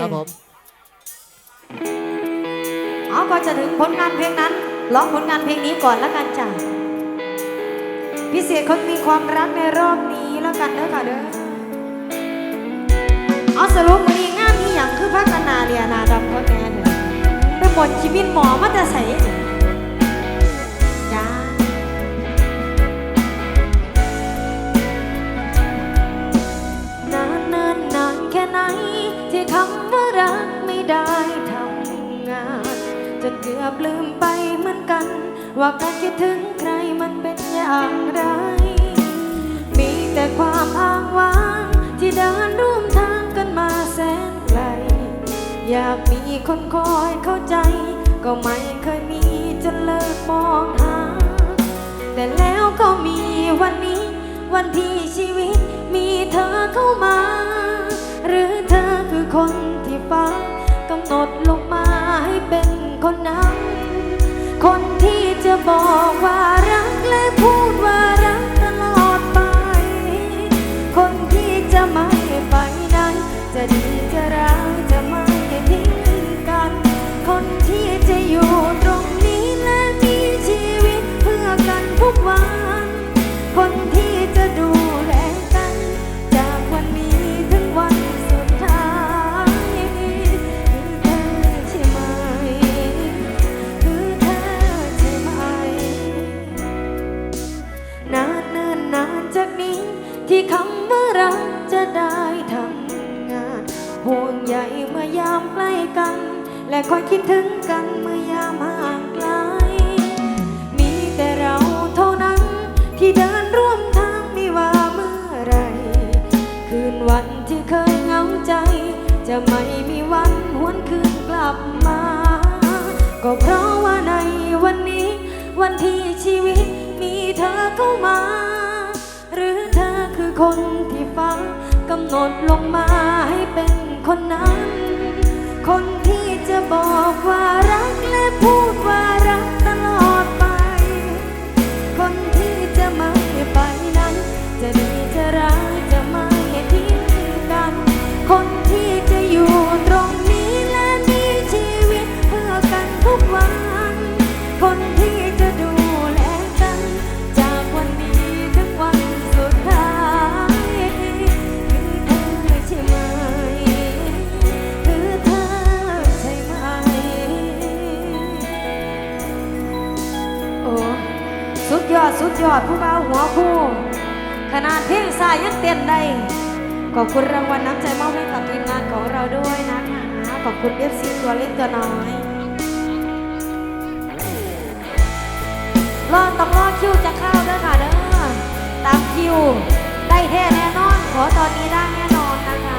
ครับผมเอาก็จะถึงผลงานเพลงนั้นร้องผลงานเพลงนี้ก่อนแล้วกันจ้ะพิเศษคนมีความรักในรอบนี้แล้วกันเด้อค่ะเด้อเอาสรุปมันนี้งานนี้อย่างคือพัฒนาเรียนาดำพ่อแม่เด้อไปหมดชีวิตหมอมาแต่ใส่จ้านานนานนานแค่ไหน จนเกือบลืมไปเหมือนกัน ว่าการคิดถึงใครมันเป็นอย่างไร มีแต่ความอ้างว้าง ที่เดินร่วมทางกันมาแสนไกล อยากมีคนคอยเข้าใจ ก็ไม่เคยมีจนเลิกมองหา แต่แล้วก็มีวันนี้ วันที่ชีวิตมีเธอเข้ามา หรือเธอคือคนที่ฟ้า คนนั้น คนที่จะบอกว่ารักและพูดว่ารักตลอดไป คนที่จะไม่ไปไหนจะดี ห่เมื่อยามใกล้กัน และคอยคิดถึงกันเมื่อยามห่างไกล มีแต่เราเท่านั้นที่เดินร่วมทางไม่ว่าเมื่อไร คืนวันที่เคยเหงาใจ จะไม่มีวันหวนคืนกลับมา ก็เพราะว่าในวันนี้ วันที่ชีวิตมีเธอเข้ามา หรือเธอคือคนที่ฟ้ากำหนดลงมาให้เป็น คนนั้น คนที่จะบอกว่ารักและพูดว่ารักตลอดไป คนที่จะไม่ไปนั้น จะดีจะร้าย ยยังเต้นได้ขอบคุณรางวัลน้ำใจมอบให้กับทีมงานของเราด้วยนะคะขอบคุณเอฟซีตัวเล็กตัวน้อยรอต้องรอคิวจะเข้าเด้อค่ะเด้อตามคิว ได้แท้แน่นอน ขอตอนนี้ได้แน่นอนนะคะ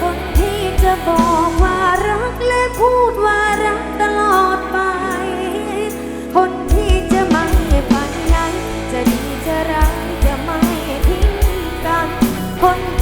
คนที่จะบอกว่ารักและพูดว่ารักตลอดไป ค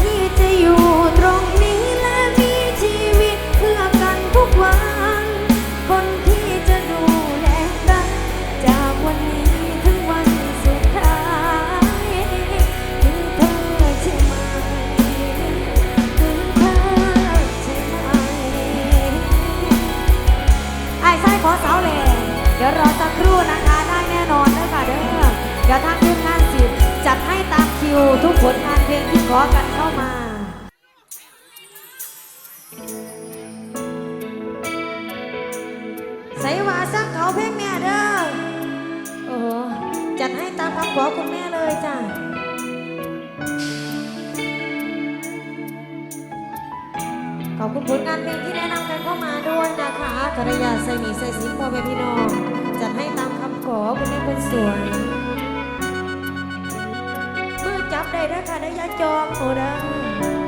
สวยเมื่อจับได้ราคาได้ยาจองโอ้เด้อ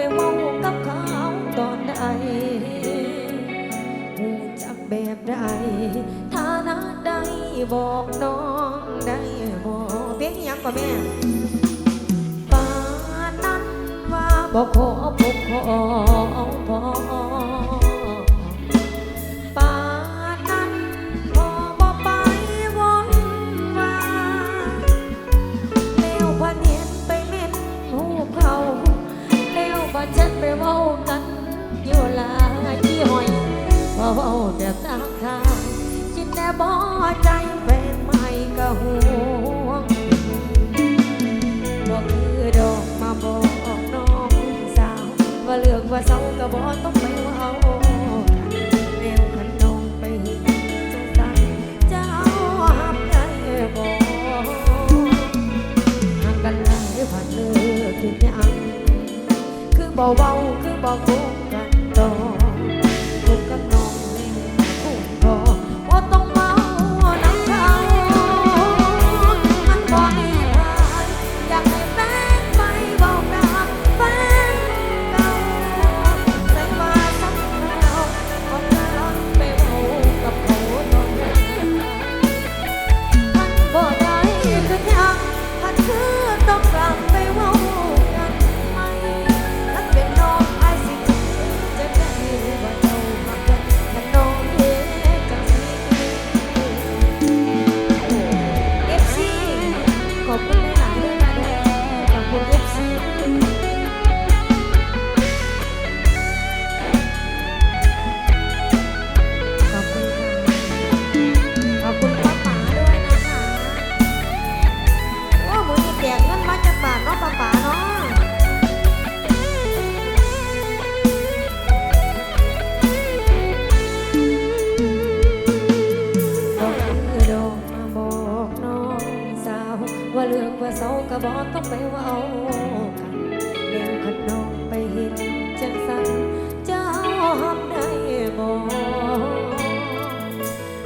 ไปเว้ากับเขาตอนใดหูจักแบบใดฐานะใดบอกน้องได้บอกเพียงอิหยังกว่าแม่ป่านนั้นว่าบอกขอพบขอพอ เบาคือบอก ว่าเลือกว่าเศร้าก็บอกต้องไปว่าเอากันแล้วขันน้องไปเห็นจังสันเจ้าหับได้บอก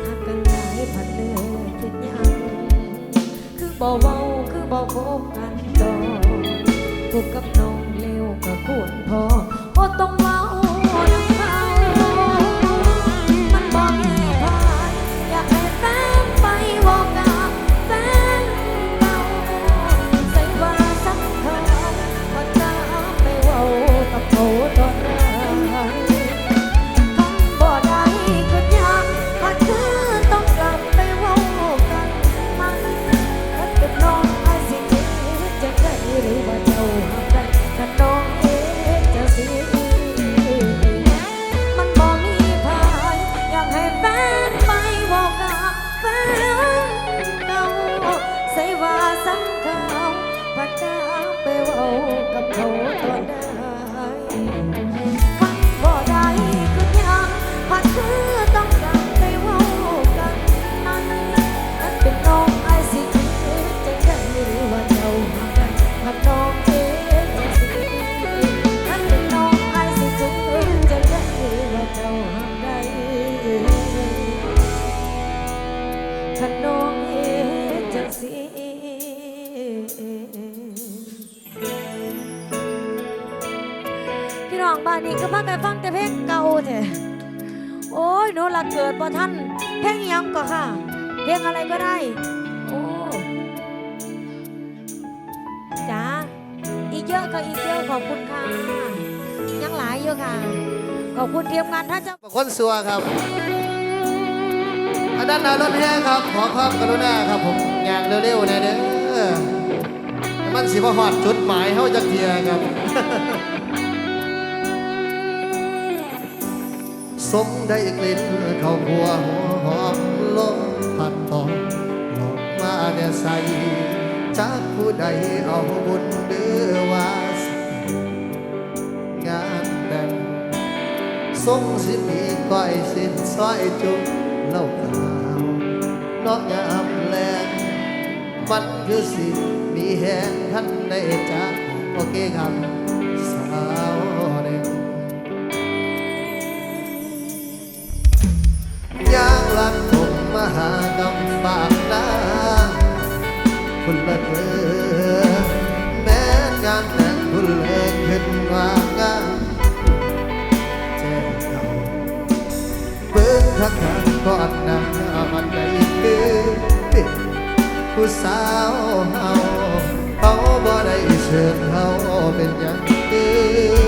หากกันหลายพันเลยคิดยังคือบ่เว้าคือบ่คบกันต่อพบกับน้องเร็วก็ควรพอ อะไรก็ได้ โอ้จ้าอีกเยอะก็อีกเยอะขอบคุณค่ะ ยังหลายอยู่ค่ะ ขอบคุณทีมงานท่านเจ้าคนสัวครับอันนั้นนารถแห่ครับ ขอความกรุณาครับผมอยางเร็วๆหนะเด้อมันสิบ่ฮอดจุดหมายเฮาจักเทียครับ สมได้กลิ่นข้าวหัวหัวหอมลมัดตองหลอกมาแต่ใส่จากผู้ใดเอาบุญเดือว่าสงานแต่งทรงสิมีก้อยสินซอยจุกเล่าขาวดอกยามแลงมันคือสิมีแหงท่านได้จากโอเคครับากำฝากนาคุณละเธอแม้งานแต่งคุณเลิกขึ้นว่างานแจ้งเขาเบิ่งทักทางก่อนหน้ามันได้คือผู้สาวเฮาเขาบ่ได้เชิญเขาเป็นอย่างอื่น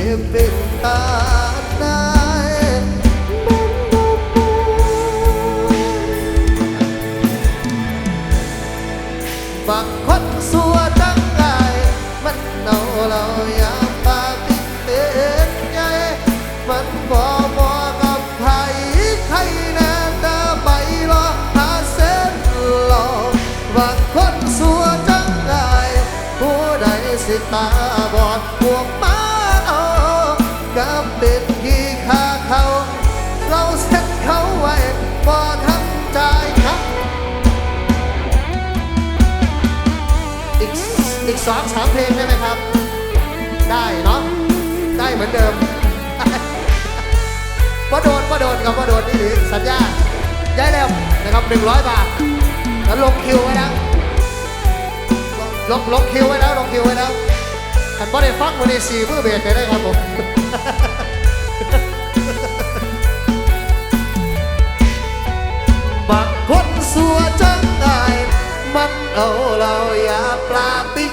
ที่เป็นตาได้บ สองสามเพลงได้ไหมครับ ได้เนาะได้เหมือนเดิมว่าโดนว่าโดนกับว่าโดนนี่หรือสัญญาย้ายแล้วนะครับหนึ่งร้อยบาทแล้วลงคิวไว้นะลงลงคิวไว้แล้วลงคิวไว้แล้วขันบ่ได้ฟังวันนี้สี่มือเบสได้ครับผมบางคนสัวจังไงมันเอาเราอย่าปลาปิ้ง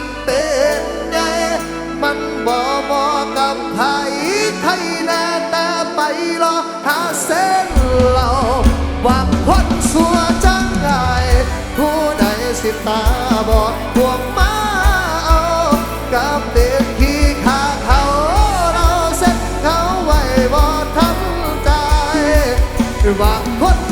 ไทยแน่แต่ไปรอหาเส้นเราบางคนสัวจังไงผู้ใดสิตาบอดพวกมาเอากับเด็กขี่ขาเขาเราเส้นเขาไว้บ่ทันใจบางคน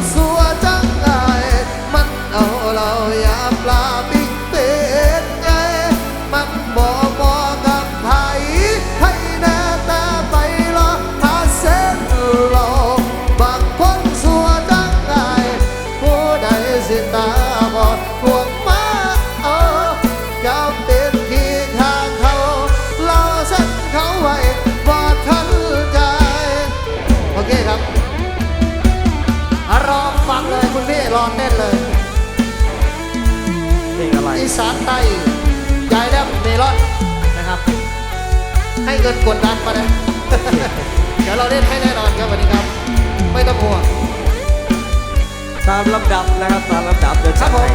เงินกดดันมาเลยเดี๋ยวเราเล่นให้แน่นอนครับวันนี้ครับ ไม่ต้องห่วงตามลำดับนะครับตามลำดับเดี๋ยวครัจับดผมให้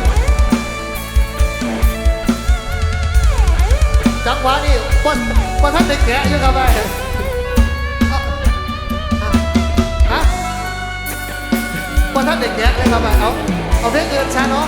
จังหวะนี้ปนปนท่านเด็กแกะอยู่ครับไปฮะปนท่านเด็กแกะเลยครับไปเอาเอาเพลงเงินชาเนาะ